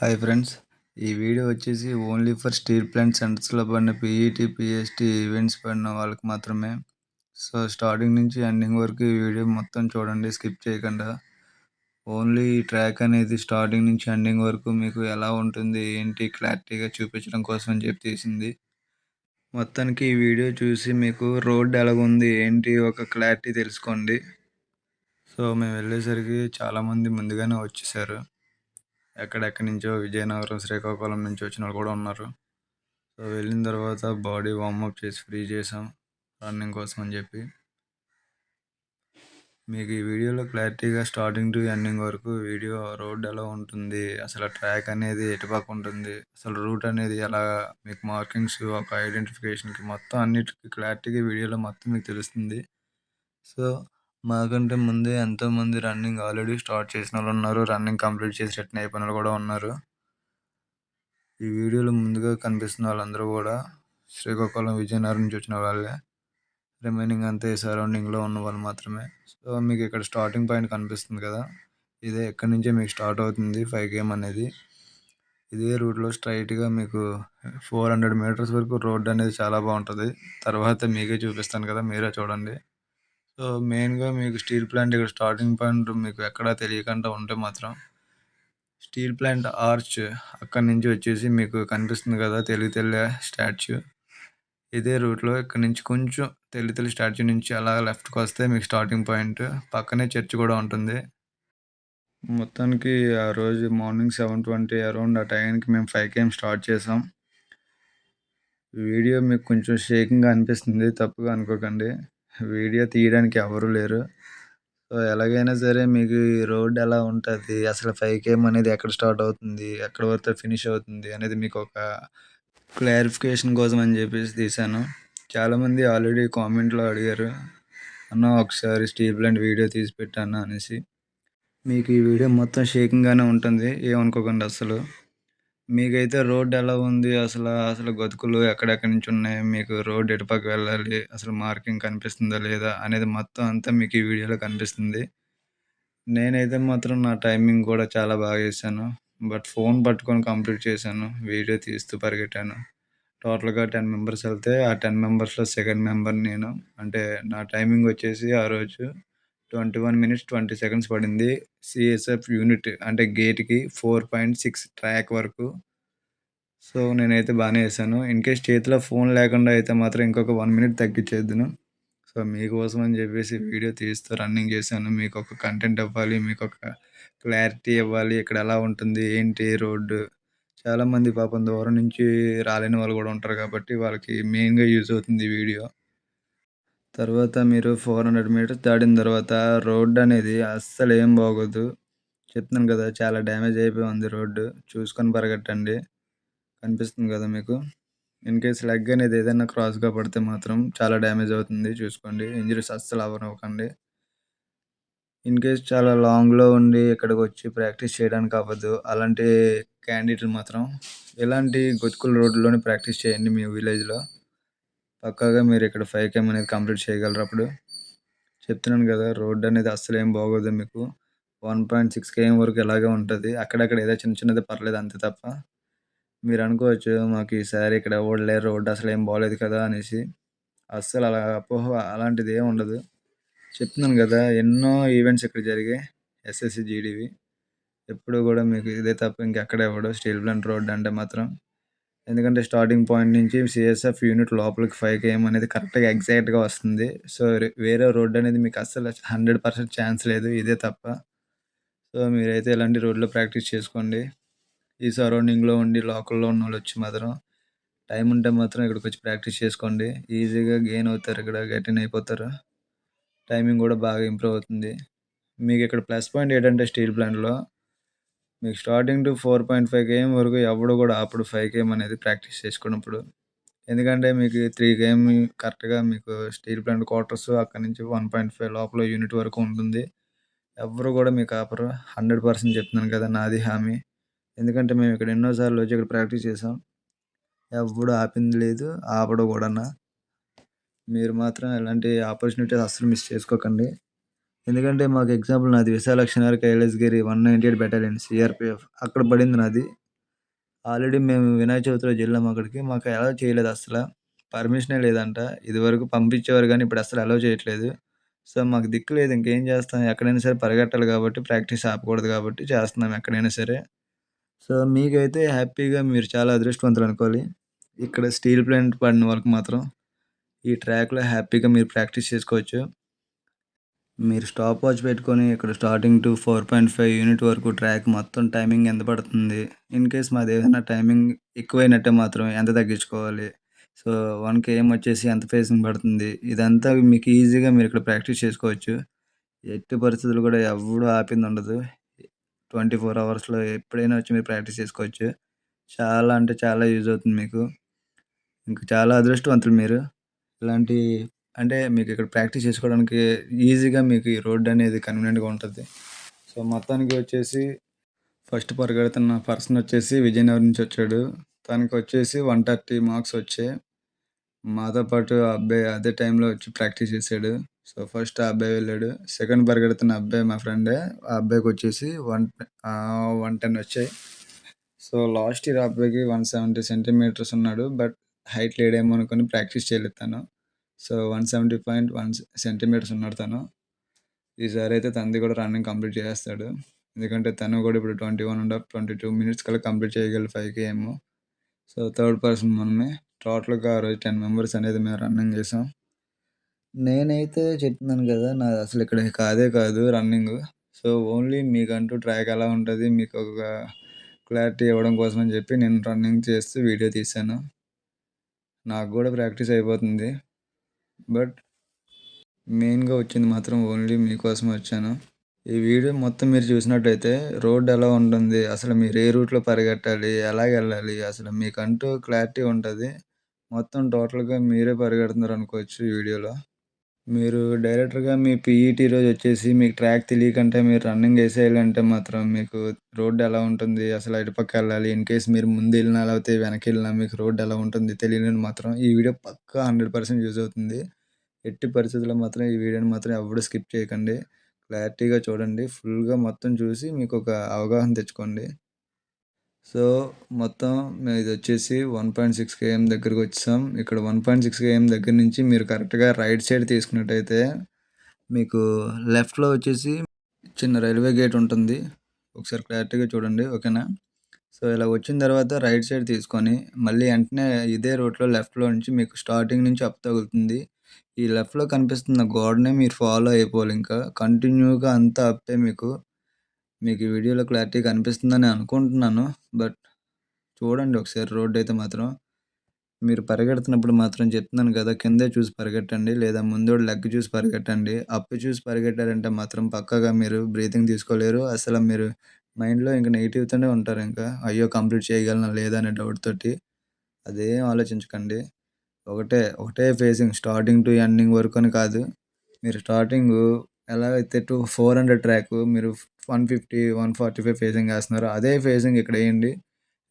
Hi friends ఈ video వచ్చేసి only for steel plant సెంటర్స్లో పడిన పీఈటీ పిఎస్టీ ఈవెంట్స్ పడిన వాళ్ళకి మాత్రమే. సో స్టార్టింగ్ నుంచి ఎండింగ్ వరకు ఈ వీడియో మొత్తం చూడండి స్కిప్ చేయకుండా. ఓన్లీ ఈ ట్రాక్ అనేది స్టార్టింగ్ నుంచి ఎండింగ్ వరకు మీకు ఎలా ఉంటుంది ఏంటి క్లారిటీగా చూపించడం కోసం అని చెప్పి తీసింది. మొత్తానికి ఈ వీడియో చూసి మీకు రోడ్ ఎలాగుంది ఏంటి ఒక క్లారిటీ తెలుసుకోండి. సో మేము వెళ్ళేసరికి చాలామంది ముందుగానే వచ్చేసారు. ఎక్కడెక్కడి నుంచో విజయనగరం శ్రీకాకుళం నుంచి వచ్చిన వాళ్ళు కూడా ఉన్నారు. సో వెళ్ళిన తర్వాత బాడీ వార్మప్ చేసి ఫ్రీ చేసాం. రన్నింగ్ కోసం అని చెప్పి. మీకు ఈ వీడియోలో క్లారిటీగా స్టార్టింగ్ టు ఎండింగ్ వరకు వీడియో రోడ్ ఎలా ఉంటుంది అసలు ట్రాక్ అనేది ఎటుపక్క ఉంటుంది అసలు రూట్ అనేది ఎలా మీకు మార్కింగ్స్ ఒక ఐడెంటిఫికేషన్కి మొత్తం అన్నిటికీ క్లారిటీగా వీడియోలో మొత్తం మీకు తెలుస్తుంది. సో మాకంటే ముందే ఎంతోమంది రన్నింగ్ ఆల్రెడీ స్టార్ట్ చేసిన వాళ్ళు ఉన్నారు. రన్నింగ్ కంప్లీట్ చేసి రిటర్న్ అయిపోయిన వాళ్ళు కూడా ఉన్నారు. ఈ వీడియోలో ముందుగా కనిపిస్తున్న వాళ్ళందరూ కూడా శ్రీకాకుళం విజయనగరం నుంచి వచ్చిన వాళ్ళే. రిమైనింగ్ అంతే సరౌండింగ్లో ఉన్న వాళ్ళు మాత్రమే. సో మీకు ఇక్కడ స్టార్టింగ్ పాయింట్ కనిపిస్తుంది కదా? ఇదే ఎక్కడి నుంచే మీకు స్టార్ట్ అవుతుంది ఫైవ్ గేమ్ అనేది. ఇదే రూట్లో స్ట్రైట్గా మీకు ఫోర్ హండ్రెడ్ మీటర్స్ వరకు రోడ్ అనేది చాలా బాగుంటుంది. తర్వాత మీకే చూపిస్తాను కదా మీరే చూడండి. సో మెయిన్గా మీకు స్టీల్ ప్లాంట్ ఇక్కడ స్టార్టింగ్ పాయింట్ మీకు ఎక్కడా తెలియకుండా ఉంటే మాత్రం స్టీల్ ప్లాంట్ ఆర్చ్ అక్కడి నుంచి వచ్చేసి మీకు కనిపిస్తుంది కదా తెలి తెల్ల స్టాచ్యూ ఇదే రూట్లో ఇక్కడ నుంచి కొంచెం తెలి తెలి స్టాచ్యూ నుంచి అలా లెఫ్ట్కి వస్తే మీకు స్టార్టింగ్ పాయింట్ పక్కనే చర్చ్ కూడా ఉంటుంది. మొత్తానికి ఆ రోజు మార్నింగ్ సెవెన్ ట్వంటీ అరౌండ్ ఆ టైంకి మేము ఫైవ్ కేఎం స్టార్ట్ చేసాం. వీడియో మీకు కొంచెం షేకింగ్గా అనిపిస్తుంది తప్పుగా అనుకోకండి. వీడియో తీయడానికి ఎవరు లేరు. సో ఎలాగైనా సరే మీకు ఈ రోడ్ ఎలా ఉంటుంది? అసలు ఫైవ్ కేమ్ అనేది ఎక్కడ స్టార్ట్ అవుతుంది? ఎక్కడ వరకు ఫినిష్ అవుతుంది? అనేది మీకు ఒక క్లారిఫికేషన్ కోసం అని చెప్పేసి తీశాను. చాలామంది ఆల్రెడీ కామెంట్లో అడిగారు. అన్న ఒకసారి స్టీల్ ప్లాంట్ వీడియో తీసి పెట్టాను అనేసి. మీకు ఈ వీడియో మొత్తం షేకింగ్గానే ఉంటుంది. ఏమనుకోకండి అసలు. మీకైతే రోడ్ ఎలా ఉంది? అసలు అసలు గతుకులు ఎక్కడెక్కడి నుంచి ఉన్నాయి? మీకు రోడ్ ఎటుపక్క వెళ్ళాలి? అసలు మార్కింగ్ కనిపిస్తుందా లేదా? అనేది మొత్తం అంతా మీకు ఈ వీడియోలో కనిపిస్తుంది. నేనైతే మాత్రం నా టైమింగ్ కూడా చాలా బాగా చేశాను. బట్ ఫోన్ పట్టుకొని కంప్లీట్ చేశాను. వీడియో తీస్తూ పరిగెట్టాను. టోటల్గా టెన్ మెంబర్స్ వెళ్తే ఆ టెన్ మెంబర్స్లో సెకండ్ మెంబర్ నేను. అంటే నా టైమింగ్ వచ్చేసి ఆ రోజు twenty one minutes twenty seconds పడింది. సిఎస్ఎఫ్ యూనిట్ అంటే గేట్కి ఫోర్ పాయింట్ సిక్స్ ట్రాక్ వరకు. సో నేనైతే బాగానే వేసాను ఇన్ కేస్ చేతిలో ఫోన్ లేకుండా అయితే మాత్రం ఇంకొక వన్ మినిట్ తగ్గించేద్దును సో మీకోసం అని చెప్పేసి వీడియో తీస్తూ రన్నింగ్ చేశాను. మీకు ఒక కంటెంట్ ఇవ్వాలి మీకు ఒక క్లారిటీ ఇవ్వాలి ఇక్కడ ఎలా ఉంటుంది ఏంటి రోడ్డు. చాలామంది పాపం దూరం నుంచి రాలేని వాళ్ళు కూడా ఉంటారు కాబట్టి వాళ్ళకి మెయిన్గా యూజ్ అవుతుంది వీడియో. తర్వాత మీరు ఫోర్ హండ్రెడ్ మీటర్స్ దాటిన తర్వాత రోడ్డు అనేది అస్సలు ఏం బాగోదు. చెప్తున్నాను కదా చాలా డ్యామేజ్ అయిపోయి ఉంది రోడ్డు చూసుకొని పరిగెట్టండి. కనిపిస్తుంది కదా మీకు. ఇన్ కేస్ లెగ్ అనేది ఏదైనా క్రాస్గా పడితే మాత్రం చాలా డ్యామేజ్ అవుతుంది. చూసుకోండి. ఇంజరీస్ అస్సలు అవ్వనివ్వకండి. ఇన్ కేస్ చాలా లాంగ్లో ఉండి ఇక్కడికి వచ్చి ప్రాక్టీస్ చేయడానికి అవ్వదు. అలాంటి క్యాండిడేట్లు మాత్రం ఇలాంటి గొతుకుల రోడ్లోనే ప్రాక్టీస్ చేయండి మీ విలేజ్లో పక్కాగా మీరు ఇక్కడ ఫైవ్ కేమ్ అనేది కంప్లీట్ చేయగలరు అప్పుడు? చెప్తున్నాను కదా రోడ్ అనేది అస్సలు ఏం బాగోదు మీకు. వన్ పాయింట్ సిక్స్ కేఎం వరకు ఎలాగే ఉంటుంది. అక్కడక్కడ ఏదో చిన్న చిన్నది పర్లేదు అంతే తప్ప. మీరు అనుకోవచ్చు మాకు ఈసారి ఇక్కడ ఓడలేరు రోడ్డు అసలు ఏం బాగోలేదు కదా అనేసి. అస్సలు అలా అపోహ అలాంటిది ఏం ఉండదు. చెప్తున్నాను కదా ఎన్నో ఈవెంట్స్ ఇక్కడ జరిగాయి. ఎస్ఎస్సి జీడివి ఎప్పుడు కూడా మీకు ఇదే తప్ప ఇంకెక్కడ ఇవ్వడు స్టీల్ ప్లాంట్ రోడ్ అంటే మాత్రం. ఎందుకంటే స్టార్టింగ్ పాయింట్ నుంచి సిఎస్ఎఫ్ యూనిట్ లోపలికి ఫైవ్ కేఎం అనేది కరెక్ట్గా ఎగ్జాక్ట్గా వస్తుంది. సో వేరే రోడ్ అనేది మీకు అస్సలు హండ్రెడ్ పర్సెంట్ ఛాన్స్ లేదు. ఇదే తప్ప. సో మీరైతే ఇలాంటి రోడ్లో ప్రాక్టీస్ చేసుకోండి. ఈ సరౌండింగ్లో ఉండి లోకల్లో ఉన్న వాళ్ళు వచ్చి మాత్రం టైం ఉంటే మాత్రం ఇక్కడికి వచ్చి ప్రాక్టీస్ చేసుకోండి. ఈజీగా గెయిన్ అవుతారు ఇక్కడ గెటిన్ అయిపోతారు. టైమింగ్ కూడా బాగా ఇంప్రూవ్ అవుతుంది. మీకు ఇక్కడ ప్లస్ పాయింట్ ఏంటంటే స్టీల్ ప్లాంట్లో మీకు starting to four point five gate వరకు ఎవడు కూడా అప్పుడు ఫైవ్ గేమ్ అనేది ప్రాక్టీస్ చేసుకున్నప్పుడు. ఎందుకంటే మీకు త్రీ గేమ్ కరెక్ట్గా మీకు స్టీల్ ప్లాంట్ క్వార్టర్స్ అక్కడ నుంచి వన్ పాయింట్ ఫైవ్ లోపల యూనిట్ వరకు ఉంటుంది. ఎవరు కూడా మీకు ఆపరు హండ్రెడ్ పర్సెంట్ చెప్తున్నాను కదా నాది హామీ. ఎందుకంటే మేము ఇక్కడ ఎన్నోసార్లు వచ్చి ఇక్కడ ప్రాక్టీస్ చేసాం ఎవడు ఆపింది లేదు ఆపడు కూడా మీరు మాత్రం ఎలాంటి ఆపర్చునిటీస్ అస్సలు మిస్ చేసుకోకండి. ఎందుకంటే మాకు ఎగ్జాంపుల్ నాది విశాలక్షణారి Kailasagiri one ninety eight battalion C R P F అక్కడ పడింది నాది ఆల్రెడీ మేము వినాయక చవితిలో వెళ్ళాం అక్కడికి. మాకు అలౌ చేయలేదు అసలు పర్మిషనే లేదంట. ఇదివరకు పంపించేవారు కానీ ఇప్పుడు అసలు అలౌ చేయట్లేదు. సో, మాకు దిక్కు లేదు ఇంకేం చేస్తాం. ఎక్కడైనా సరే పరిగెట్టాలి కాబట్టి ప్రాక్టీస్ ఆపకూడదు కాబట్టి చేస్తున్నాం ఎక్కడైనా సరే. సో, మీకైతే హ్యాపీగా మీరు చాలా అదృష్టవంతులు అనుకోవాలి. ఇక్కడ స్టీల్ ప్లాంట్ పడిన వాళ్ళకి మాత్రం ఈ ట్రాక్‌లో హ్యాపీగా మీరు ప్రాక్టీస్ చేసుకోవచ్చు. మీరు స్టాప్ వాచ్ పెట్టుకొని ఇక్కడ స్టార్టింగ్ టు 4.5 యూనిట్ వరకు ట్రాక్ మొత్తం టైమింగ్ ఎంత పడుతుంది? ఇన్ కేస్ మాది ఏదైనా టైమింగ్ ఎక్కువైనట్టే మాత్రం ఎంత తగ్గించుకోవాలి? సో, వన్ కేఎం వచ్చేసి ఎంత ఫేసింగ్ పడుతుంది? ఇదంతా మీకు ఈజీగా మీరు ఇక్కడ ప్రాక్టీస్ చేసుకోవచ్చు. ఎట్టి పరిస్థితులు కూడా ఎవ్వరు ఆపింది ఉండదు ట్వంటీ ఫోర్ అవర్స్‌లో ఎప్పుడైనా వచ్చి మీరు ప్రాక్టీస్ చేసుకోవచ్చు. చాలా అంటే చాలా యూజ్ అవుతుంది మీకు. ఇంకా చాలా అదృష్టవంతులు మీరు. ఇలాంటి అంటే మీకు ఇక్కడ ప్రాక్టీస్ చేసుకోవడానికి ఈజీగా మీకు ఈ రోడ్ అనేది కన్వీనియంట్‌గా ఉంటుంది సో, మొత్తానికి వచ్చేసి ఫస్ట్ పరిగెడుతున్న పర్సన్ వచ్చేసి విజయనగరం నుంచి వచ్చాడు. తనకి వచ్చేసి వన్ థర్టీ మార్క్స్ వచ్చాయి. మాతో పాటు ఆ అబ్బాయి అదే టైంలో వచ్చి ప్రాక్టీస్ చేశాడు సో, ఫస్ట్ ఆ అబ్బాయి వెళ్ళాడు. సెకండ్ పరిగెడుతున్న అబ్బాయి మా ఫ్రెండే. ఆ అబ్బాయికి వచ్చేసి వన్ వన్ టెన్ వచ్చాయి. సో, లాస్ట్ ఇయర్ అబ్బాయికి వన్ సెవెంటీ సెంటీమీటర్స్ ఉన్నాడు. బట్ హైట్ లేడేమో అనుకొని ప్రాక్టీస్ చేయలేదు తను. సో, 170.1 సెంటీమీటర్స్ ఉన్నాడు తను. ఈసారి అయితే తనది కూడా రన్నింగ్ కంప్లీట్ చేస్తాడు ఎందుకంటే తను కూడా ఇప్పుడు 21 ½ 22 మినిట్స్ కల్లా కంప్లీట్ చేయగలడు 5 కేఎం. సో, థర్డ్ పర్సన్ మనమే. టోటల్‌గా ఆ రోజు 10 మెంబర్స్ అనేది మేము రన్నింగ్ చేసాం. నేనైతే చెప్తున్నాను కదా! నాది అసలు ఇక్కడ కాదే కాదు రన్నింగ్ సో, ఓన్లీ మీకంటూ ట్రాక్ ఎలా ఉంటుంది మీకు ఒక క్లారిటీ ఇవ్వడం కోసం అని చెప్పి నేను రన్నింగ్ చేస్తూ వీడియో తీశాను. నాకు కూడా ప్రాక్టీస్ అయిపోతుంది. బట్ మెయిన్‌గా వచ్చింది మాత్రం ఓన్లీ మీకోసం వచ్చాను. ఈ వీడియో మొత్తం మీరు చూసినట్టయితే రోడ్ ఎలా ఉంటుంది? అసలు మీరు ఏ రూట్‌లో పరిగెట్టాలి? ఎలాగెళ్ళాలి? అసలు మీకంటూ క్లారిటీ ఉంటుంది మొత్తం టోటల్‌గా మీరే పరిగెడుతున్నారు అనుకోవచ్చు ఈ వీడియోలో. మీరు డైరెక్టర్‌గా మీ పీఈటీ రోజు వచ్చేసి మీకు ట్రాక్ తెలియకంటే మీరు రన్నింగ్ వేసేయాలంటే మాత్రం మీకు రోడ్డు ఎలా ఉంటుంది? అసలు ఇటుపక్క వెళ్ళాలి? ఇన్ కేస్ మీరు ముందు వెళ్ళినా లేకపోతే వెనక్కి వెళ్ళినా మీకు రోడ్ ఎలా ఉంటుంది తెలియని మాత్రం ఈ వీడియో పక్కా 100% యూజ్ అవుతుంది. ఎట్టి పరిస్థితుల్లో మాత్రం ఈ వీడియోని మాత్రం ఎవ్వడు స్కిప్ చేయకండి. క్లారిటీగా చూడండి. ఫుల్‌గా మొత్తం చూసి మీకు ఒక అవగాహన తెచ్చుకోండి. సో, మొత్తం మేదొచ్చేసి one point six K M దగ్గరికి వచ్చాం ఇక్కడ 1.6 కేఎం దగ్గర నుంచి మీరు కరెక్ట్‌గా రైట్ సైడ్ తీసుకున్నట్టయితే మీకు లెఫ్ట్‌లో వచ్చేసి చిన్న రైల్వే గేట్ ఉంటుంది. ఒకసారి క్లారిటీగా చూడండి. ఓకేనా? సో, ఇలా వచ్చిన తర్వాత రైట్ సైడ్ తీసుకొని మళ్ళీ వెంటనే ఇదే రూట్‌లో లెఫ్ట్‌లో నుంచి మీకు స్టార్టింగ్ నుంచి అప్ తగులుతుంది. ఈ లెఫ్ట్‌లో కనిపిస్తున్న గోడనే మీరు ఫాలో అయిపోవాలి ఇంకా. కంటిన్యూగా అంతా అప్పే మీకు. మీకు ఈ వీడియోలో క్లారిటీ కనిపిస్తుందని అనుకుంటున్నాను. బట్ చూడండి ఒకసారి రోడ్డు అయితే మాత్రం. మీరు పరిగెడుతున్నప్పుడు మాత్రం చెప్తున్నాను కదా! కిందే చూసి పరిగెట్టండి. లేదా ముందోడు లెగ్ చూసి పరిగెట్టండి. అప్పు చూసి పరిగెట్టారంటే మాత్రం పక్కాగా మీరు బ్రీతింగ్ తీసుకోలేరు. అసలు మీరు మైండ్‌లో ఇంక నెగిటివ్తోనే ఉంటారు ఇంకా. అయ్యో! కంప్లీట్ చేయగలనా లేదా అనే డౌట్ తోటి. అదేం ఆలోచించకండి. ఒకటే, ఒకటే ఫేసింగ్ స్టార్టింగ్ టు ఎండింగ్ వరకు అని కాదు. మీరు స్టార్టింగ్ ఎలా అయితే టు 400 ట్రాక్ మీరు 150, 145 ఫేసింగ్ వేస్తున్నారు అదే ఫేసింగ్ ఇక్కడ వేయండి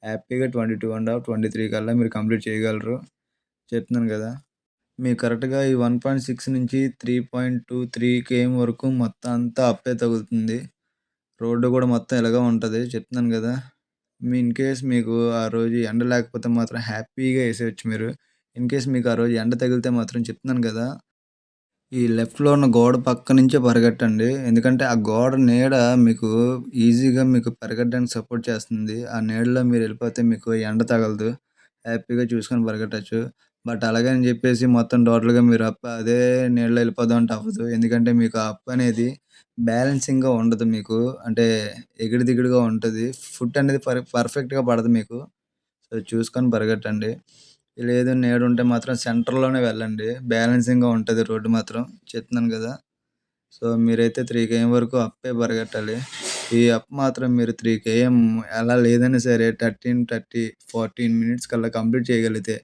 హ్యాపీగా 22 ½ 23 కల్లా మీరు కంప్లీట్ చేయగలరు. చెప్తున్నాను కదా! మీకు కరెక్ట్‌గా ఈ 1.6 నుంచి 3.23 కేఎం వరకు మొత్తం అంతా అప్పే తగులుతుంది. రోడ్డు కూడా మొత్తం ఇలాగే ఉంటుంది చెప్తున్నాను కదా! మీ ఇన్ కేస్ మీకు ఆ రోజు ఎండ లేకపోతే మాత్రం హ్యాపీగా వేసేయచ్చు మీరు. ఇన్ కేస్ మీకు ఆ రోజు ఎండ తగిలితే మాత్రం చెప్తున్నాను కదా! ఈ లెఫ్ట్‌లో ఉన్న గోడ పక్క నుంచే పరిగెట్టండి. ఎందుకంటే ఆ గోడ నీడ మీకు ఈజీగా మీకు పరిగెట్టడానికి సపోర్ట్ చేస్తుంది. ఆ నీడలో మీరు వెళ్ళిపోతే మీకు ఎండ తగలదు. హ్యాపీగా చూసుకొని పరిగెట్టచ్చు బట్ అలాగని చెప్పేసి మొత్తం టోటల్‌గా మీరు అప్ అదే నీడలో వెళ్ళిపోదాం అంటే అవ్వదు. ఎందుకంటే మీకు ఆ అప్ అనేది బ్యాలెన్సింగ్‌గా ఉండదు మీకు. అంటే ఎగిడి దిగుడుగా ఉంటుంది ఫుడ్ అనేది పర్ పర్ఫెక్ట్‌గా పడదు మీకు. సో, చూసుకొని పరిగెట్టండి. లేదు నీడుంటే మాత్రం సెంటర్‌లోనే వెళ్ళండి. బ్యాలెన్సింగ్‌గా ఉంటుంది రోడ్డు మాత్రం. చెప్తున్నాను కదా! సో, మీరైతే త్రీ కేఎం వరకు అప్పే పరిగెట్టాలి. ఈ అప్ మాత్రం మీరు త్రీ కేఎం ఎలా లేదని సరే 13, 30, 14 మినిట్స్ కల్లా కంప్లీట్ చేయగలిగితే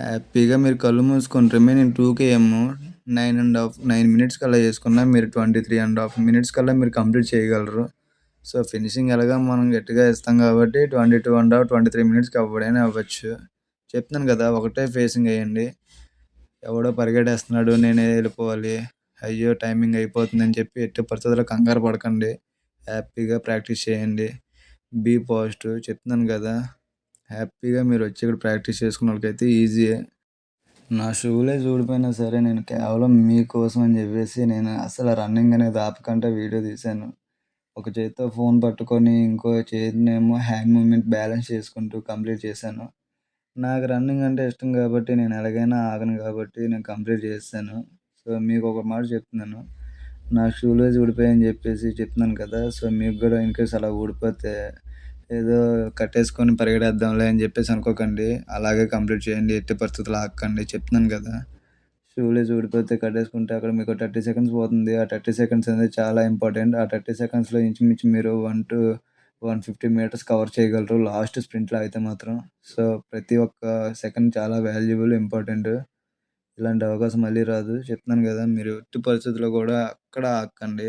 హ్యాపీగా మీరు కళ్ళు మూసుకొని రిమైనింగ్ టూ కేఎం 9 ½ 9 మినిట్స్ కల్లా చేసుకున్నా మీరు 23 ½ మినిట్స్ కల్లా మీరు కంప్లీట్ చేయగలరు. సో, ఫినిషింగ్ ఎలాగో మనం గట్టిగా ఇస్తాం కాబట్టి 22 ½ 23 మినిట్స్‌కి అవ్వడైనా అవ్వచ్చు. చెప్తున్నాను కదా! ఒకటే ఫేసింగ్ వేయండి ఎవడో పరిగెడేస్తున్నాడు నేనే వెళ్ళిపోవాలి. అయ్యో! టైమింగ్ అయిపోతుందని చెప్పి ఎట్టి పరిస్థితుల్లో కంగారు పడకండి. హ్యాపీగా ప్రాక్టీస్ చేయండి. బీ పాజిటివ్ చెప్తున్నాను కదా! హ్యాపీగా మీరు వచ్చి ఇక్కడ ప్రాక్టీస్ చేసుకున్న వాళ్ళకైతే ఈజీయే నా షూలే చూడిపోయినా సరే నేను కేవలం మీకోసం అని చెప్పేసి నేను అసలు రన్నింగ్ అనేది ఆపకుండా వీడియో తీశాను ఒక చేతితో ఫోన్ పట్టుకొని ఇంకో చేతినేమో హ్యాండ్ మూమెంట్ బ్యాలెన్స్ చేసుకుంటూ కంప్లీట్ చేశాను నాకు రన్నింగ్ అంటే ఇష్టం కాబట్టి నేను ఎలాగైనా ఆగను కాబట్టి నేను కంప్లీట్ చేశాను సో మీకు ఒక మాట చెప్తున్నాను. నా షూలేజ్ ఊడిపోయాయని చెప్పేసి చెప్తున్నాను కదా. సో మీకు కూడా ఇన్కేస్ అలా ఊడిపోతే ఏదో కట్టేసుకొని పరిగెడేద్దాంలే అని చెప్పేసి అనుకోకండి. అలాగే కంప్లీట్ చేయండి. ఎట్టి పరిస్థితులు ఆకండి చెప్తున్నాను కదా. షూలేజ్ ఊడిపోతే కట్టేసుకుంటే అక్కడ మీకు థర్టీ సెకండ్స్ పోతుంది. ఆ థర్టీ సెకండ్స్ అనేది చాలా ఇంపార్టెంట్. ఆ థర్టీ సెకండ్స్లో ఇంచుమించు మీరు one two one fifty meters cover చేయగలరు లాస్ట్ స్ప్రింట్లో అయితే మాత్రం. సో ప్రతి ఒక్క సెకండ్ చాలా వాల్యుబుల్ ఇంపార్టెంట్. ఇలాంటి అవకాశం మళ్ళీ రాదు. చెప్తున్నాను కదా మీరు ఎట్టి పరిస్థితుల్లో కూడా అక్కడ ఆక్కండి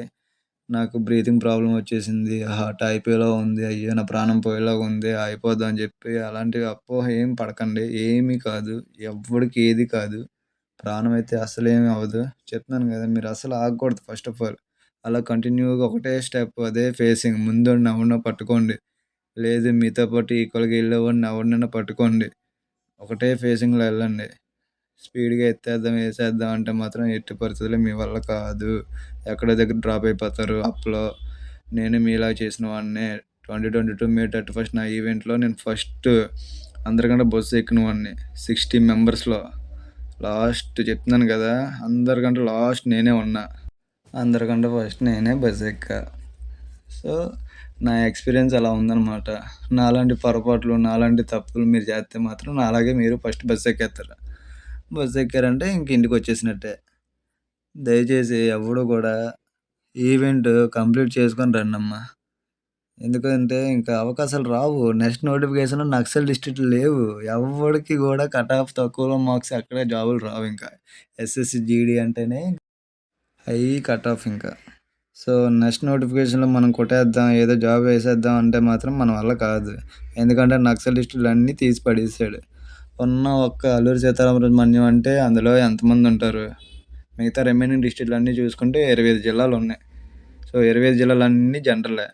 నాకు బ్రీతింగ్ ప్రాబ్లం వచ్చేసింది. హార్ట్ అయిపోయేలా ఉంది. అయ్యో నా ప్రాణం పోయేలాగా ఉంది. అయిపోద్ది అని చెప్పి అలాంటి అపోహ ఏం పడకండి. ఏమీ కాదు. ఎవ్వడికి ఏది కాదు. ప్రాణం అయితే అసలు ఏమీ అవ్వదు. చెప్తున్నాను కదా మీరు అసలు ఆగకూడదు ఫస్ట్ ఆఫ్ ఆల్. అలా కంటిన్యూగా ఒకటే స్టెప్ అదే ఫేసింగ్. ముందున్న ఎవరినో పట్టుకోండి. లేదు మీతో పాటు ఈక్వల్గా వెళ్ళేవాడిని ఎవరినైనా పట్టుకోండి. ఒకటే ఫేసింగ్లో వెళ్ళండి. స్పీడ్గా ఎత్తేద్దాం వేసేద్దాం అంటే మాత్రం ఎట్టి పరిస్థితుల్లో మీ వల్ల కాదు. ఎక్కడో దగ్గర డ్రాప్ అయిపోతారు అప్లో. నేను మీలా చేసిన వాడిని. Twenty twenty two May thirty first నా ఈవెంట్లో నేను ఫస్ట్ అందరికంటే బస్సు ఎక్కిన వాడిని. సిక్స్టీ మెంబర్స్లో. లాస్ట్ చెప్తున్నాను కదా అందరికంటే లాస్ట్ నేనే ఉన్నా. అందరికంటే ఫస్ట్ నేనే బస్ ఎక్కా. సో నా ఎక్స్పీరియన్స్ అలా ఉందన్నమాట. నాలాంటి పొరపాట్లు నాలాంటి తప్పులు మీరు చేస్తే మాత్రం నాలాగే మీరు ఫస్ట్ బస్ ఎక్కేస్తారు. బస్ ఎక్కారంటే ఇంక ఇంటికి వచ్చేసినట్టే. దయచేసి ఎవడు కూడా ఈవెంట్ కంప్లీట్ చేసుకొని రండమ్మా ఎందుకంటే ఇంకా అవకాశాలు రావు. నెక్స్ట్ నోటిఫికేషన్ నక్సల్ డిస్ట్రిక్ట్ లేవు. ఎవరికి కూడా కట్ ఆఫ్ తక్కువలో మార్క్స్ అక్కడే జాబులు రావు ఇంకా. S S C G D అంటేనే హై కట్ ఆఫ్ ఇంకా. సో నెక్స్ట్ నోటిఫికేషన్లో మనం కొట్టేద్దాం ఏదో జాబ్ వేసేద్దాం అంటే మాత్రం మన వల్ల కాదు. ఎందుకంటే నక్సలిస్టులు అన్నీ తీసి పడేసాడు. ఉన్న ఒక్క అల్లూరి సీతారామరాజు అంటే అందులో ఎంతమంది ఉంటారు? మిగతా రిమైనింగ్ డిస్టిక్లు అన్నీ చూసుకుంటే ఇరవై ఐదు జిల్లాలు ఉన్నాయి. సో ఇరవై ఐదు జిల్లాలు అన్నీ జనరలే.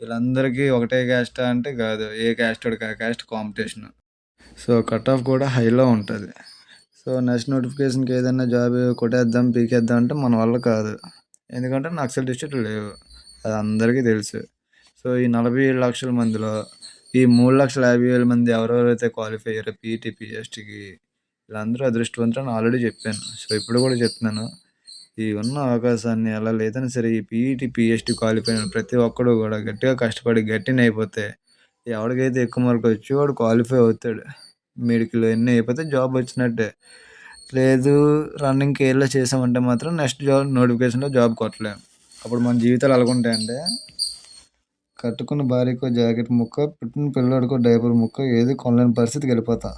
వీళ్ళందరికీ ఒకటే క్యాస్ట్ అంటే కాదు ఏ క్యాస్ట్ ఆ caste competition so cut off కూడా హైలో ఉంటుంది. సో నెక్స్ట్ నోటిఫికేషన్కి ఏదైనా జాబ్ కొట్టేద్దాం పీకేద్దాం అంటే మన వల్ల కాదు. ఎందుకంటే నక్సల్ డిస్ట్రిక్ట్ లేవు. అది అందరికీ తెలుసు. సో ఈ నలభై ఏడు లక్షల మందిలో ఈ మూడు లక్షల యాభై వేల మంది ఎవరెవరైతే క్వాలిఫై అయ్యారో పీఈటీ పిఎస్టీకి వీళ్ళందరూ అదృష్టవంతులు ఆల్రెడీ చెప్పాను. సో ఇప్పుడు కూడా చెప్తున్నాను. ఈ ఉన్న అవకాశాన్ని ఎలా లేదని సరే ఈ పీఈటీ పిఎస్టీ క్వాలిఫై అయిన ప్రతి ఒక్కడు కూడా గట్టిగా కష్టపడి గట్టిన అయిపోతే ఎవరికైతే ఎక్కువ మార్కులు వచ్చి వాడు క్వాలిఫై అవుతాడు. మెడికల్ అన్నీ అయిపోతే జాబ్ వచ్చినట్టే. లేదు రన్నింగ్ కేర్లో చేసామంటే మాత్రం నెక్స్ట్ జాబ్ నోటిఫికేషన్లో జాబ్ కొట్టలేము అప్పుడు మన జీవితాలు ఎలాగుంటాయంటే కట్టుకున్న భార్యకు జాకెట్ ముక్క పుట్టిన పిల్లడికో డైపర్ ముక్క ఏది కొనలేని పరిస్థితికి వెళ్ళిపోతాం.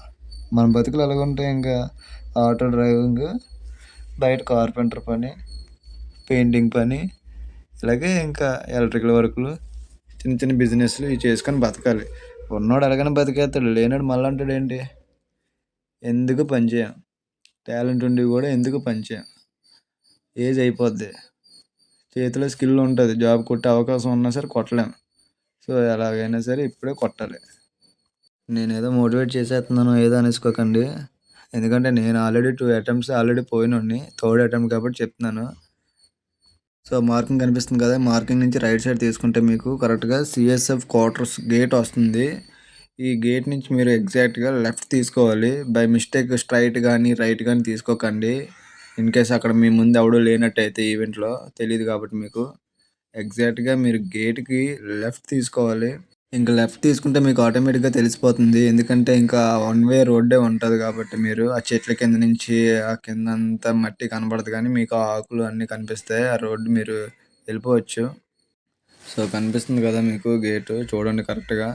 మన బతుకులు ఎలాగుంటాయి ఇంకా? ఆటో డ్రైవింగ్ బయట కార్పెంటర్ పని పెయింటింగ్ పని ఇలాగే ఇంకా ఎలక్ట్రికల్ వర్కులు చిన్న చిన్న బిజినెస్లు ఇవి చేసుకొని బతకాలి. ఉన్నోడు అడగని బతికేస్తాడు లేనాడు మళ్ళీ అంటాడు ఏంటి ఎందుకు పనిచేయం టాలెంట్ ఉండి కూడా ఎందుకు పనిచేయం ఏజ్ అయిపోద్ది. చేతిలో స్కిల్ ఉంటుంది. జాబ్ కొట్టే అవకాశం ఉన్నా సరే కొట్టలేము సో ఎలాగైనా సరే ఇప్పుడే కొట్టాలి. నేనేదో మోటివేట్ చేసేస్తున్నాను ఏదో అనేసుకోకండి. ఎందుకంటే నేను ఆల్రెడీ టూ అటెంప్ట్స్ ఆల్రెడీ పోయినండి థర్డ్ అటెంప్ట్ కాబట్టి చెప్తున్నాను. సో మార్కింగ్ కనిపిస్తుంది కదా మార్కింగ్ నుంచి రైట్ సైడ్ తీసుకుంటే మీకు కరెక్ట్గా సిఎస్ఎఫ్ క్వార్టర్స్ గేట్ వస్తుంది. ఈ గేట్ నుంచి మీరు ఎగ్జాక్ట్గా లెఫ్ట్ తీసుకోవాలి. బై మిస్టేక్ స్ట్రైట్ కానీ రైట్ కానీ తీసుకోకండి. ఇన్ కేస్ అక్కడ మీ ముందు ఎవడో లేనట్టయితే ఈవెంట్లో తెలియదు కాబట్టి మీకు. ఎగ్జాక్ట్గా మీరు గేట్కి లెఫ్ట్ తీసుకోవాలి. ఇంకా లెఫ్ట్ తీసుకుంటే మీకు ఆటోమేటిక్గా తెలిసిపోతుంది. ఎందుకంటే ఇంకా వన్ వే రోడ్డే ఉంటుంది కాబట్టి మీరు ఆ చెట్ల కింద నుంచి ఆ కింద అంతా మట్టి కనబడదు కానీ మీకు ఆ ఆకులు అన్నీ కనిపిస్తాయి. ఆ రోడ్డు మీరు వెళ్ళిపోవచ్చు. సో కనిపిస్తుంది కదా మీకు గేటు. చూడండి కరెక్ట్గా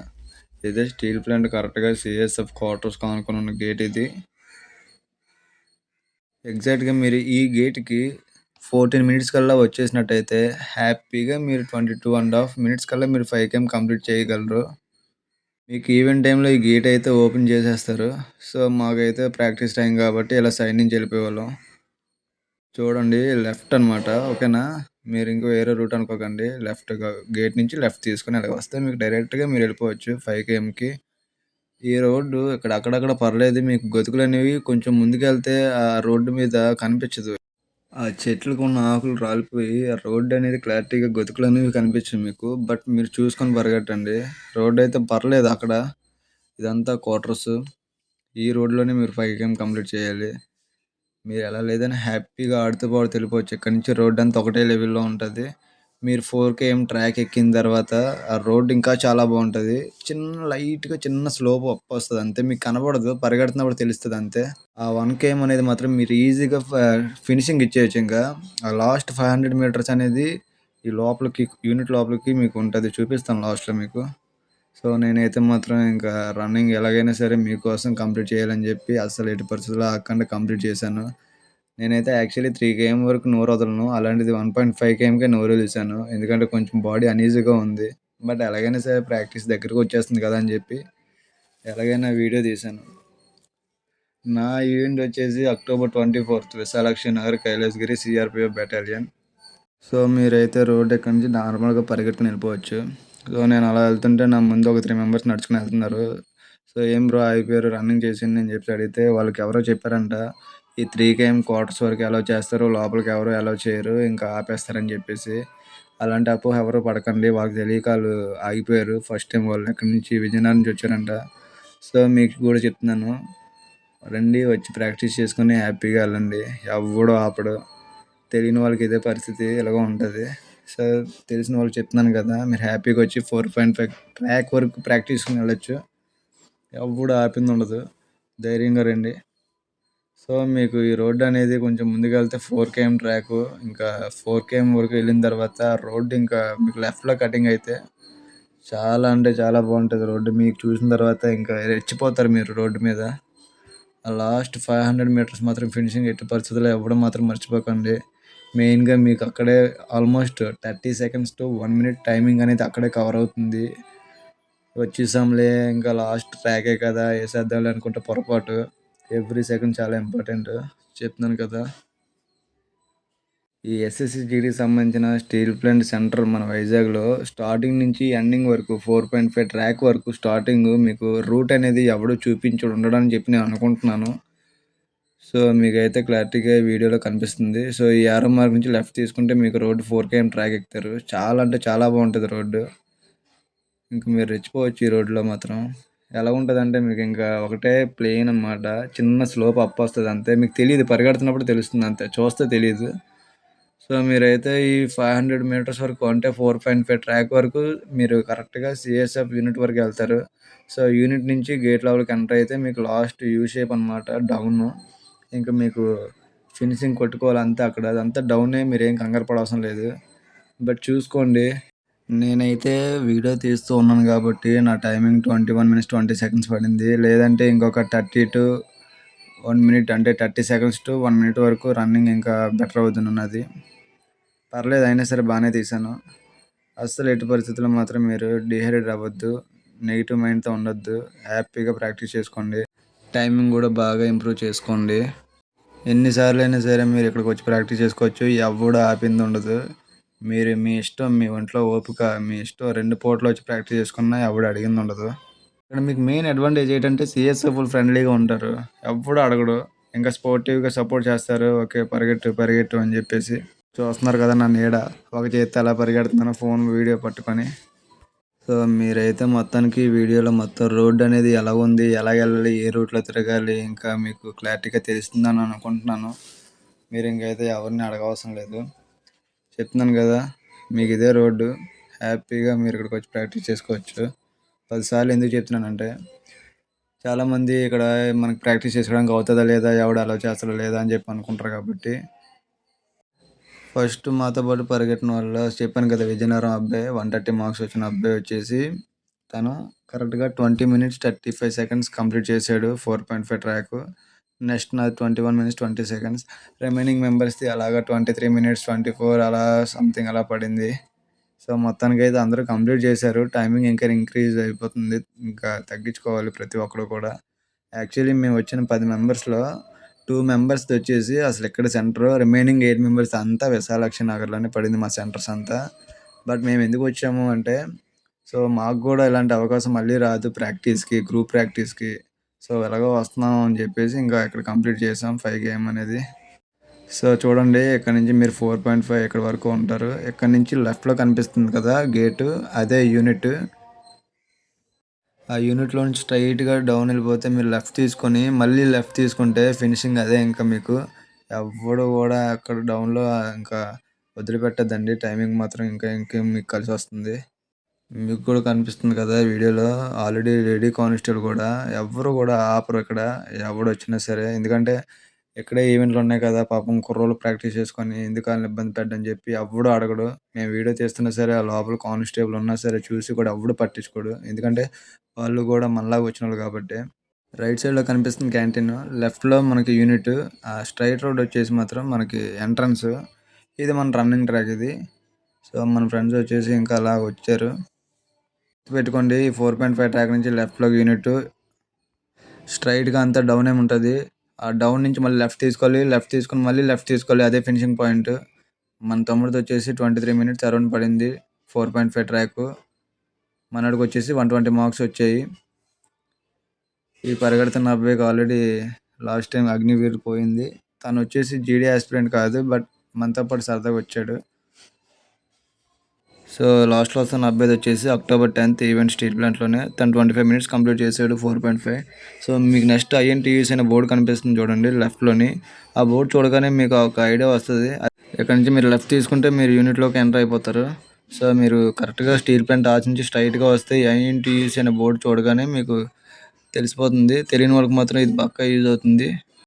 ఇదే స్టీల్ ప్లాంట్ కరెక్ట్గా సిఎస్ఎఫ్ క్వార్టర్స్ కానుకుని ఉన్న గేట్ ఇది. ఎగ్జాక్ట్గా మీరు ఈ గేట్కి ఫోర్టీన్ మినిట్స్ కల్లా వచ్చేసినట్టయితే హ్యాపీగా మీరు twenty two and half minutes కల్లా మీరు ఫైవ్ కేమ్ కంప్లీట్ చేయగలరు. మీకు ఈవెంట్ టైంలో ఈ గేట్ అయితే ఓపెన్ చేసేస్తారు. సో మాకైతే ప్రాక్టీస్ టైం కాబట్టి ఇలా సైడ్ నుంచి వెళ్ళిపోయేవాళ్ళం. చూడండి లెఫ్ట్ అనమాట ఓకేనా? మీరు ఇంకో వేరే రూట్ అనుకోకండి. లెఫ్ట్ గేట్ నుంచి లెఫ్ట్ తీసుకొని ఇలా వస్తే మీకు డైరెక్ట్గా మీరు వెళ్ళిపోవచ్చు ఫైవ్ కేఎంకి ఈ రోడ్డు ఇక్కడ అక్కడక్కడ పర్లేదు. మీకు గతుకులనేవి కొంచెం ముందుకెళ్తే ఆ రోడ్డు మీద కనిపించదు. ఆ చెట్లకు ఉన్న ఆకులు రాలిపోయి ఆ రోడ్డు అనేది క్లారిటీగా గతుకులనేవి కనిపించవు మీకు. బట్ మీరు చూసుకొని పరిగెట్టండి. రోడ్డు అయితే పర్లేదు అక్కడ. ఇదంతా క్వార్టర్స్. ఈ రోడ్‌లోనే మీరు ఫైవ్ గేమ్ కంప్లీట్ చేయాలి. మీరు ఎలా లేదని హ్యాపీగా ఆడుతూ పాడుతూ వెళ్ళిపోవచ్చు. ఇక్కడ నుంచి రోడ్డు అంతా ఒకటే లెవెల్‌లో ఉంటుంది మీరు ఫోర్ కేఎం ట్రాక్ ఎక్కిన తర్వాత ఆ రోడ్ ఇంకా చాలా బాగుంటుంది చిన్న లైట్‌గా చిన్న స్లోప్ అప్ వస్తుంది అంతే. మీకు కనబడదు పరిగెడుతున్నప్పుడు తెలుస్తుంది అంతే. ఆ వన్ కేఎం అనేది మాత్రం మీరు ఈజీగా ఫ ఫినిషింగ్ ఇచ్చేయచ్చు ఇంకా. ఆ లాస్ట్ 500 మీటర్స్ అనేది ఈ లోపలికి యూనిట్ లోపలికి మీకు ఉంటుంది చూపిస్తాను లాస్ట్‌లో మీకు. సో, నేనైతే మాత్రం ఇంకా రన్నింగ్ ఎలాగైనా సరే మీకోసం కంప్లీట్ చేయాలని చెప్పి అసలు ఎటు పరిస్థితుల్లో ఆగకుండా కంప్లీట్ చేశాను. నేనైతే యాక్చువల్లీ త్రీ కేఎం వరకు నోరు వదలను. అలాంటిది 1.5 కేఎంకే నోరు వదిలేసాను. ఎందుకంటే కొంచెం బాడీ అన్‌ఈజీగా ఉంది. బట్ ఎలాగైనా సరే ప్రాక్టీస్ దగ్గరకు వచ్చేస్తుంది కదా అని చెప్పి ఎలాగైనా వీడియో తీశాను. నా ఈవెంట్ వచ్చేసి October 24థ్ Visalakshi Nagar Kailasagiri C R P F battalion. So, మీరైతే రోడ్ ఎక్కడి నుంచి నార్మల్‌గా పరిగెట్టుకొని వెళ్ళిపోవచ్చు. సో, నేను అలా వెళ్తుంటే నా ముందు ఒక త్రీ మెంబర్స్ నడుచుకుని వెళ్తున్నారు. సో, "ఏం బ్రో ఆగిపోయారు రన్నింగ్ చేసింది అని చెప్పి అడిగితే వాళ్ళకి ఎవరో చెప్పారంట. ఈ 3 కేఎం క్వార్టర్స్ వరకు అలౌ చేస్తారు. లోపలికి ఎవరు అలౌ చేయరు. ఇంకా ఆపేస్తారని చెప్పేసి. అలాంటి అప్పు ఎవరు పడకండి. వాళ్ళకి తెలియక వాళ్ళు ఆగిపోయారు. ఫస్ట్ టైం వాళ్ళు ఇక్కడ నుంచి విజయనగరం నుంచి వచ్చారంట. సో, మీకు కూడా చెప్తున్నాను. రండి వచ్చి ప్రాక్టీస్ చేసుకుని హ్యాపీగా వెళ్ళండి. ఎవడు ఆపడు. తెలియని వాళ్ళకి ఇదే పరిస్థితి ఇలాగ ఉంటుంది సో, తెలిసిన వాళ్ళు చెప్తున్నాను కదా! మీరు హ్యాపీగా వచ్చి 4.5 ట్రాక్ వరకు ప్రాక్టీస్ వెళ్ళొచ్చు. ఎవడు ఆపింది ఉండదు. ధైర్యంగా రండి. సో, మీకు ఈ రోడ్డు అనేది కొంచెం ముందుకెళ్తే ఫోర్ కేఎం ట్రాక్ ఇంకా ఫోర్ కేఎం వరకు వెళ్ళిన తర్వాత రోడ్డు ఇంకా మీకు లెఫ్ట్‌లో కటింగ్ అయితే చాలా అంటే చాలా బాగుంటుంది రోడ్డు. మీకు చూసిన తర్వాత ఇంకా రెచ్చిపోతారు మీరు రోడ్డు మీద. లాస్ట్ ఫైవ్ హండ్రెడ్ మీటర్స్ మాత్రం ఫినిషింగ్ ఎట్టి పరిస్థితుల్లో ఇవ్వడం మాత్రం మర్చిపోకండి. మెయిన్‌గా మీకు అక్కడే almost 30 seconds to one minute timing అనేది అక్కడే కవర్ అవుతుంది. వచ్చేసాంలే ఇంకా లాస్ట్ ట్రాకే కదా! వేసేద్దాంలే అనుకుంటే పొరపాటు. ఎవ్రీ సెకండ్ చాలా ఇంపార్టెంట్. చెప్తున్నాను కదా! ఈ ఎస్ఎస్‌సి జీడీకి సంబంధించిన స్టీల్ ప్లాంట్ సెంటర్ మన వైజాగ్‌లో స్టార్టింగ్ నుంచి ఎండింగ్ వరకు 4.5 ట్రాక్ వరకు స్టార్టింగ్ మీకు రూట్ అనేది ఎవడు చూపించడు ఉండడని చెప్పి నేను అనుకుంటున్నాను. సో, మీకైతే క్లారిటీగా వీడియోలో కనిపిస్తుంది. సో, ఈ ఆరో మార్క్ నుంచి లెఫ్ట్ తీసుకుంటే మీకు రోడ్డు ఫోర్ కేఎం ట్రాక్ ఎక్కుతారు. చాలా అంటే చాలా బాగుంటుంది రోడ్డు. ఇంక మీరు రెచ్చిపోవచ్చు ఈ రోడ్లో మాత్రం. ఎలా ఉంటదంటే మీకు ఇంకా ఒకటే ప్లెయిన్ అనమాట. చిన్న స్లోప్ అప్ వస్తుంది అంతే. మీకు తెలియదు పరిగెడుతున్నప్పుడు తెలుస్తుంది అంతే. చూస్తే తెలియదు సో, మీరైతే ఈ 500 మీటర్స్ వరకు అంటే 4.5 ట్రాక్ వరకు మీరు కరెక్ట్‌గా సిఎస్ఎఫ్ యూనిట్ వరకు వెళ్తారు. సో, యూనిట్ నుంచి గేట్ లెవెల్కి ఎంటర్ అయితే మీకు లాస్ట్ యూ షేప్ అనమాట డౌను. ఇంకా మీకు ఫినిషింగ్ కొట్టుకోవాలి అంతే అక్కడ. అదంతా డౌనే మీరేం కంగారు పడవసరం లేదు. బట్ చూసుకోండి. నేనైతే వీడియో తీస్తూ ఉన్నాను కాబట్టి నా టైమింగ్ 21 మినిట్స్ 20 సెకండ్స్ పడింది. లేదంటే ఇంకొక 30-1 మినిట్ అంటే 30 సెకండ్స్ టు వన్ మినిట్ వరకు రన్నింగ్ ఇంకా బెటర్ అవుతున్నది పర్లేదు అయినా సరే బాగానే తీశాను. అస్సలు ఎటు పరిస్థితుల్లో మాత్రం మీరు డిహైడ్రేట్ అవ్వద్దు. నెగిటివ్ మైండ్‌తో ఉండొద్దు. హ్యాపీగా ప్రాక్టీస్ చేసుకోండి. టైమింగ్ కూడా బాగా ఇంప్రూవ్ చేసుకోండి. ఎన్నిసార్లు అయినా సరే మీరు ఇక్కడికి వచ్చి ప్రాక్టీస్ చేసుకోవచ్చు. ఎవ్వడు ఆపింది ఉండదు. మీరు మీ ఇష్టం మీ ఒంట్లో ఓపిక మీ ఇష్టం రెండు పూటలు వచ్చి ప్రాక్టీస్ చేసుకున్నా ఎవడు అడిగింది ఉండదు. ఇక్కడ మీకు మెయిన్ అడ్వాంటేజ్ ఏంటంటే సీఎస్ఎఫ్ ఫుల్ ఫ్రెండ్లీగా ఉంటారు. ఎవ్వడు అడగడు. ఇంకా స్పోర్టివ్‌గా సపోర్ట్ చేస్తారు. ఓకే పరిగెట్టు పరిగెట్టు అని చెప్పేసి. చూస్తున్నారు కదా నా నీడ. ఒక చేతి అలా పరిగెడుతున్నాను ఫోన్ వీడియో పట్టుకొని. సో, మీరైతే మొత్తానికి వీడియోలో మొత్తం రోడ్డు అనేది ఎలా ఉంది? ఎలా వెళ్ళాలి? ఏ రూట్‌లో తిరగాలి? ఇంకా మీకు క్లారిటీగా తెలుస్తుందని అనుకుంటున్నాను. మీరు ఇంకైతే ఎవరిని అడగవసరం లేదు. చెప్తున్నాను కదా! మీకు ఇదే రోడ్డు. హ్యాపీగా మీరు ఇక్కడికి వచ్చి ప్రాక్టీస్ చేసుకోవచ్చు. పదిసార్లు ఎందుకు చెప్తున్నానంటే చాలామంది ఇక్కడ మనకి ప్రాక్టీస్ చేసుకోవడానికి అవుతుందా లేదా? ఎవడు అలౌ చేస్తాడా లేదా? అని చెప్పి అనుకుంటారు కాబట్టి ఫస్ట్ మాతో పాటు పరిగెట్టిన వాళ్ళు చెప్పాను కదా! విజయనగరం అబ్బాయి 130 మార్క్స్ వచ్చిన అబ్బాయి వచ్చేసి తను కరెక్ట్‌గా 20 మినిట్స్ 35 సెకండ్స్ కంప్లీట్ చేశాడు four point five track next నాది 21 మినిట్స్ 20 సెకండ్స్. రిమైనింగ్ మెంబర్స్‌ది అలాగా 23 మినిట్స్ 24 అలా సంథింగ్ అలా పడింది. సో, మొత్తానికి అయితే అందరూ కంప్లీట్ చేశారు. టైమింగ్ ఇంకా ఇంక్రీజ్ అయిపోతుంది. ఇంకా తగ్గించుకోవాలి ప్రతి ఒక్కరు కూడా. యాక్చువల్లీ మేము వచ్చిన పది మెంబర్స్‌లో టూ మెంబర్స్‌ది వచ్చేసి అసలు ఇక్కడ సెంటర్ రిమైనింగ్ ఎయిట్ మెంబర్స్ అంతా విశాలక్షి నగర్‌లోనే పడింది మా సెంటర్స్ అంతా. బట్ మేము ఎందుకు వచ్చాము అంటే సో మాకు కూడా ఇలాంటి అవకాశం మళ్ళీ రాదు ప్రాక్టీస్కి గ్రూప్ ప్రాక్టీస్కి సో ఎలాగో వస్తున్నాం అని చెప్పేసి ఇంకా ఇక్కడ కంప్లీట్ చేసాం ఫైవ్ గేమ్ అనేది. సో చూడండి ఇక్కడ నుంచి మీరు ఫోర్ పాయింట్ ఫైవ్ ఇక్కడ వరకు ఉంటారు? ఇక్కడ నుంచి లెఫ్ట్లో కనిపిస్తుంది కదా గేటు అదే యూనిట్. ఆ యూనిట్లో నుంచి స్ట్రైట్గా డౌన్ వెళ్ళిపోతే మీరు లెఫ్ట్ తీసుకొని మళ్ళీ లెఫ్ట్ తీసుకుంటే ఫినిషింగ్ అదే ఇంకా మీకు. ఎవడు కూడా అక్కడ డౌన్లో ఇంకా వదిలిపెట్టద్దండి. టైమింగ్ మాత్రం ఇంకా ఇంకా మీకు కలిసి వస్తుంది. మీకు కూడా కనిపిస్తుంది కదా వీడియోలో. ఆల్రెడీ రెడీ కానిస్టేబుల్ కూడా. ఎవరు కూడా ఆపరు ఇక్కడ. ఎవడు వచ్చినా సరే. ఎందుకంటే ఇక్కడే ఈవెంట్లు ఉన్నాయి కదా. పాపం కుర్రోళ్ళు ప్రాక్టీస్ చేసుకొని ఎందుకు వాళ్ళని ఇబ్బంది పెట్టని చెప్పి ఎవడు అడగడు. మేము వీడియో తీస్తున్నా సరే ఆ లోపల కానిస్టేబుల్ ఉన్నా సరే చూసి కూడా ఎవడు పట్టించుకోడు. ఎందుకంటే వాళ్ళు కూడా మనలాగా వచ్చిన వాళ్ళు కాబట్టి రైట్ సైడ్లో కనిపిస్తుంది క్యాంటీన్ లెఫ్ట్లో మనకి యూనిట్ ఆ స్ట్రైట్ రోడ్ వచ్చేసి మాత్రం మనకి ఎంట్రన్స్ ఇది మన రన్నింగ్ ట్రాక్ ఇది. సో మన ఫ్రెండ్స్ వచ్చేసి ఇంకా అలా వచ్చారు. పెట్టుకోండి ఫోర్ పాయింట్ ఫైవ్ ట్రాక్ నుంచి లెఫ్ట్లో యూనిట్. స్ట్రైట్గా అంతా డౌన్ ఏమి ఉంటుంది. ఆ డౌన్ నుంచి మళ్ళీ లెఫ్ట్ తీసుకోవాలి లెఫ్ట్ తీసుకొని మళ్ళీ లెఫ్ట్ తీసుకోవాలి అదే ఫినిషింగ్ పాయింట్. మన తమ్ముడితో వచ్చేసి ట్వంటీ త్రీ మినిట్స్ అరౌండ్ పడింది ఫోర్ పాయింట్ ఫైవ్ ట్రాక్. మనడికి వచ్చేసి వన్ ట్వంటీ మార్క్స్ వచ్చాయి. ఈ పరిగెడుతున్న అబ్బాయికి ఆల్రెడీ లాస్ట్ టైం అగ్నివీర్ పోయింది. తను వచ్చేసి జీడీ ఆస్పిరెంట్ కాదు బట్ మనతో పాటు సరదాగా వచ్చాడు. సో లాస్ట్లో వస్తున్న అబ్బాయి వచ్చేసి అక్టోబర్ టెన్త్ ఈవెంట్ స్టీల్ ప్లాంట్లోనే తను ట్వంటీ ఫైవ్ మినిట్స్ కంప్లీట్ చేసాడు ఫోర్ పాయింట్ ఫైవ్. సో మీకు next I N T U S అనే బోర్డు కనిపిస్తుంది చూడండి లెఫ్ట్లోని. ఆ బోర్డు చూడగానే మీకు ఒక ఐడియా వస్తుంది. ఇక్కడ నుంచి మీరు లెఫ్ట్ తీసుకుంటే మీరు యూనిట్లోకి ఎంటర్ అయిపోతారు. సో మీరు కరెక్ట్గా స్టీల్ ప్లాంట్ ఆచించి స్ట్రైట్గా వస్తే ఐఎన్టీయూస్ అనే బోర్డు చూడగానే మీకు తెలిసిపోతుంది. తెలియని వాళ్ళకి మాత్రం ఇది పక్కా యూజ్ అవుతుంది.